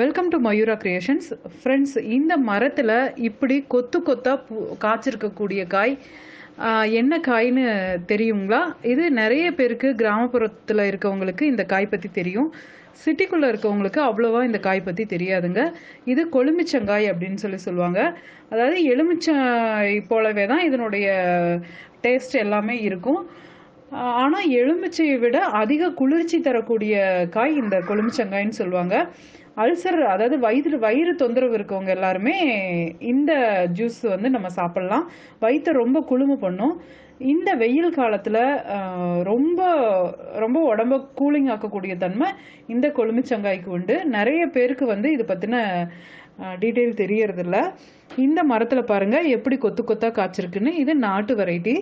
Welcome to Mayura creations friends இந்த மரத்தில் இப்படி கொத்து கொத்தாக பூ காய்ச்சிருக்கக்கூடிய காய் என்ன காய்னு தெரியுங்களா? இது நிறைய பேருக்கு கிராமப்புறத்தில் இருக்கவங்களுக்கு இந்த காய் பற்றி தெரியும். சிட்டிக்குள்ளே இருக்கவங்களுக்கு அவ்வளோவா இந்த காய் பற்றி தெரியாதுங்க. இது கொழுமிச்சங்காய் அப்படின்னு சொல்லி சொல்லுவாங்க. அதாவது எலுமிச்சை போலவே தான் இதனுடைய டேஸ்ட் எல்லாமே இருக்கும். ஆனால் எலுமிச்சையை விட அதிக குளிர்ச்சி தரக்கூடிய காய் இந்த கொழுமிச்சங்காய்ன்னு சொல்லுவாங்க. அல்சர் அதாவது வயிறு வயிறு தொந்தரவு இருக்கவங்க எல்லாருமே இந்த ஜூஸ் வந்து நம்ம சாப்பிட்லாம். வயிற்றை ரொம்ப குளுமை பண்ணும். இந்த வெயில் காலத்தில் ரொம்ப ரொம்ப உடம்ப கூலிங் ஆக்கக்கூடிய தன்மை இந்த கொழுமிச்சங்காய்க்கு உண்டு. நிறைய பேருக்கு வந்து இது பற்றின டீட்டெயில் தெரியறதில்ல. இந்த மரத்தில் பாருங்கள் எப்படி கொத்து கொத்தாக காய்ச்சிருக்குன்னு. இது நாட்டு வெரைட்டி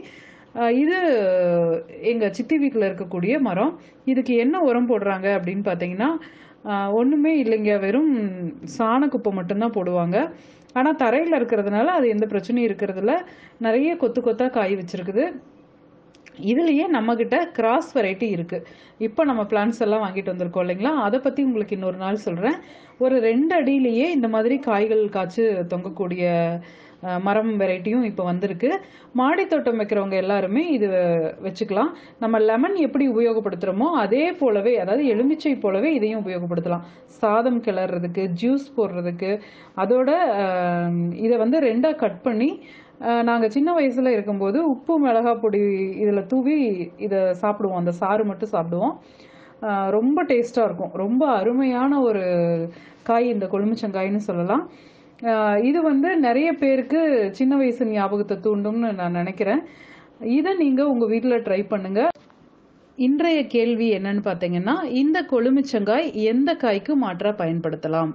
இது எங்கள் சித்தி வீட்டில் இருக்கக்கூடிய மரம். இதுக்கு என்ன உரம் போடுறாங்க அப்படின்னு பார்த்தீங்கன்னா ஒன்றுமே இல்லைங்க. வெறும் சாணக்குப்பை மட்டும்தான் போடுவாங்க. ஆனால் தரையில் இருக்கிறதுனால அது எந்த பிரச்சனையும் இருக்கிறதில்ல. நிறைய கொத்து கொத்தாக காய் வச்சிருக்குது. இதுலேயே நம்மக்கிட்ட கிராஸ் வெரைட்டி இருக்குது இப்போ நம்ம பிளான்ஸ் எல்லாம் வாங்கிட்டு வந்திருக்கோம் இல்லைங்களா? அதை பற்றி உங்களுக்கு இன்னொரு நாள் சொல்கிறேன் ஒரு ரெண்டு அடியிலேயே இந்த மாதிரி காய்கள் காய்ச்சி தொங்கக்கூடிய மரம் வெரைட்டியும் இப்போ வந்திருக்கு. மாடி தோட்டம் வைக்கிறவங்க எல்லாருமே இது வச்சுக்கலாம். நம்ம லெமன் எப்படி உபயோகப்படுத்துகிறோமோ அதே போலவே அதாவது எலுமிச்சை போலவே இதையும் உபயோகப்படுத்தலாம். சாதம் கிளறதுக்கு ஜூஸ் போடுறதுக்கு அதோட இதை வந்து ரெண்டாக கட் பண்ணி நாங்கள் சின்ன வயசில் இருக்கும்போது உப்பு மிளகாய் பொடி இதில் தூவி இதை சாப்பிடுவோம். அந்த சாறு மட்டும் சாப்பிடுவோம். ரொம்ப டேஸ்ட்டாக இருக்கும். ரொம்ப அருமையான ஒரு காய் இந்த கொழுமிச்சங்காய்னு சொல்லலாம். இது வந்து நிறைய பேருக்கு சின்ன வயசு ஞாபகத்தை தூண்டும்னு நான் நினைக்கிறேன். இதை நீங்கள் உங்கள் வீட்டில் ட்ரை பண்ணுங்கள் இன்றைய கேள்வி என்னன்னு பார்த்தீங்கன்னா இந்த கொழுமிச்சங்காய் எந்த காய்க்கு மாற்றாக பயன்படுத்தலாம்?